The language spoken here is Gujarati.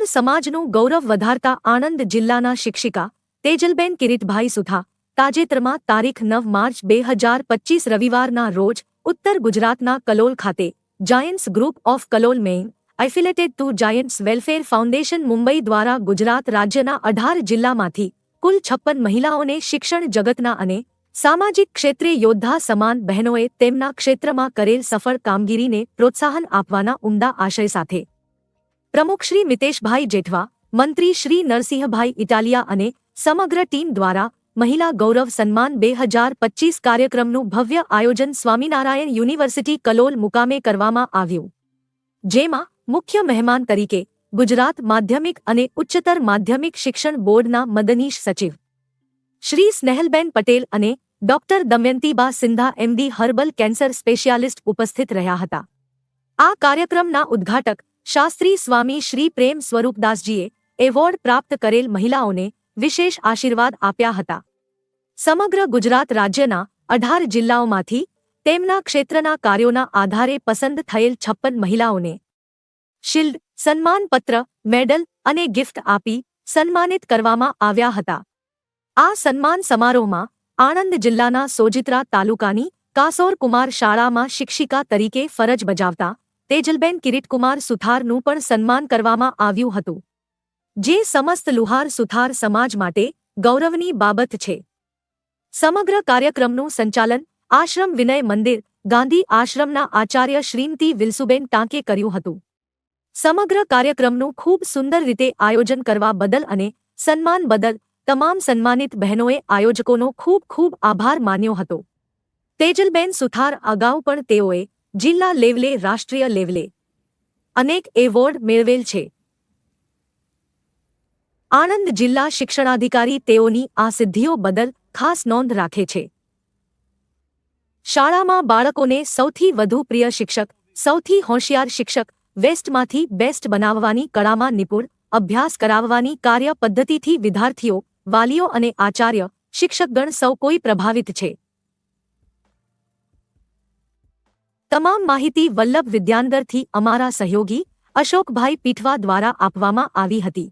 સુથાર સમાજનું ગૌરવ વધારતા આણંદ જિલ્લાના શિક્ષિકા તેજલબેન કિરીટભાઈ સુથા તાજેતરમાં તારીખ નવ માર્ચ બે હજાર પચીસ રવિવારના રોજ ઉત્તર ગુજરાતના કલોલ ખાતે Giants Group of Kalol main affiliated to Giants Welfare Foundation Mumbai દ્વારા ગુજરાત રાજ્યના અઢાર જિલ્લામાંથી કુલ છપ્પન મહિલાઓને શિક્ષણ જગતના અને સામાજિક ક્ષેત્રે યોદ્ધા સમાન બહેનોએ તેમના ક્ષેત્રમાં કરેલ સફળ કામગીરીને પ્રોત્સાહન આપવાના ઉમદા આશય સાથે પ્રમુખ શ્રી મિતેશભાઈ જેઠવા, મંત્રી શ્રી નરસિંહભાઈ ઇટાલિયા અને સમગ્ર ટીમ દ્વારા મહિલા ગૌરવ સન્માન બે હજાર પચીસ કાર્યક્રમનું ભવ્ય આયોજન સ્વામિનારાયણ યુનિવર્સિટી કલોલ મુકામે કરવામાં આવ્યું. જેમાં મુખ્ય મહેમાન તરીકે ગુજરાત માધ્યમિક અને ઉચ્ચતર માધ્યમિક શિક્ષણ બોર્ડના મદનીશ સચિવ શ્રી સ્નેહલબેન પટેલ અને doctor Damayantiba Sindha MD herbal cancer specialist ઉપસ્થિત રહ્યા હતા. આ કાર્યક્રમના ઉદ્ઘાટક શાસ્ત્રી સ્વામી શ્રી પ્રેમ સ્વરૂપદાસજીએ એવોર્ડ પ્રાપ્ત કરેલ મહિલાઓને વિશેષ આશીર્વાદ આપ્યા હતા. સમગ્ર ગુજરાત રાજ્યના અઢાર જિલ્લાઓમાંથી તેમના ક્ષેત્રના કાર્યોના આધારે પસંદ થયેલ છપ્પન મહિલાઓને શિલ્ડ, સન્માનપત્ર, મેડલ અને ગિફ્ટ આપી સન્માનિત કરવામાં આવ્યા હતા. આ સન્માન સમારોહમાં આણંદ જિલ્લાના સોજિત્રા તાલુકાની કાસોર કુમાર શાળામાં શિક્ષિકા તરીકે ફરજ બજાવતા તેજલબેન કિરીટકુમાર સુથારનું પણ સન્માન કરવામાં આવ્યું હતું. જે સમસ્ત લુહાર સુથાર સમાજ માટે ગૌરવની બાબત છે. સમગ્ર કાર્યક્રમનું સંચાલન આશ્રમ વિનય મંદિર, ગાંધી આશ્રમના આચાર્ય શ્રીમતી વિલસુબેન ટાંકે કર્યું હતું. સમગ્ર કાર્યક્રમનું ખૂબ સુંદર રીતે આયોજન કરવા બદલ અને સન્માન બદલ તમામ સન્માનિત બહેનોએ આયોજકોનો ખૂબ ખૂબ આભાર માન્યો હતો. તેજલબેન સુથાર અગાઉ પણ તેઓએ જિલ્લા લેવલે, રાષ્ટ્રીય લેવલે. અનેક એવોર્ડ મેળવેલ છે. આણંદ જિલ્લા શિક્ષણાધિકારી તેઓની આ સિદ્ધિઓ બદલ ખાસ નોંધ રાખે છે. શાળામાં બાળકોને સૌથી વધુ પ્રિય શિક્ષક, સૌથી હોશિયાર શિક્ષક, વેસ્ટમાંથી બેસ્ટ બનાવવાની કળામાં નિપુણ, અભ્યાસ કરાવવાની કાર્ય પદ્ધતિથી વિદ્યાર્થીઓ, વાલીઓ અને આચાર્ય, શિક્ષકગણ સૌ કોઈ પ્રભાવિત છે. તમામ માહિતી વલ્લભ વિદ્યાંદરથી અમારા સહયોગી અશોકભાઈ પીઠવા દ્વારા આપવામાં આવી હતી.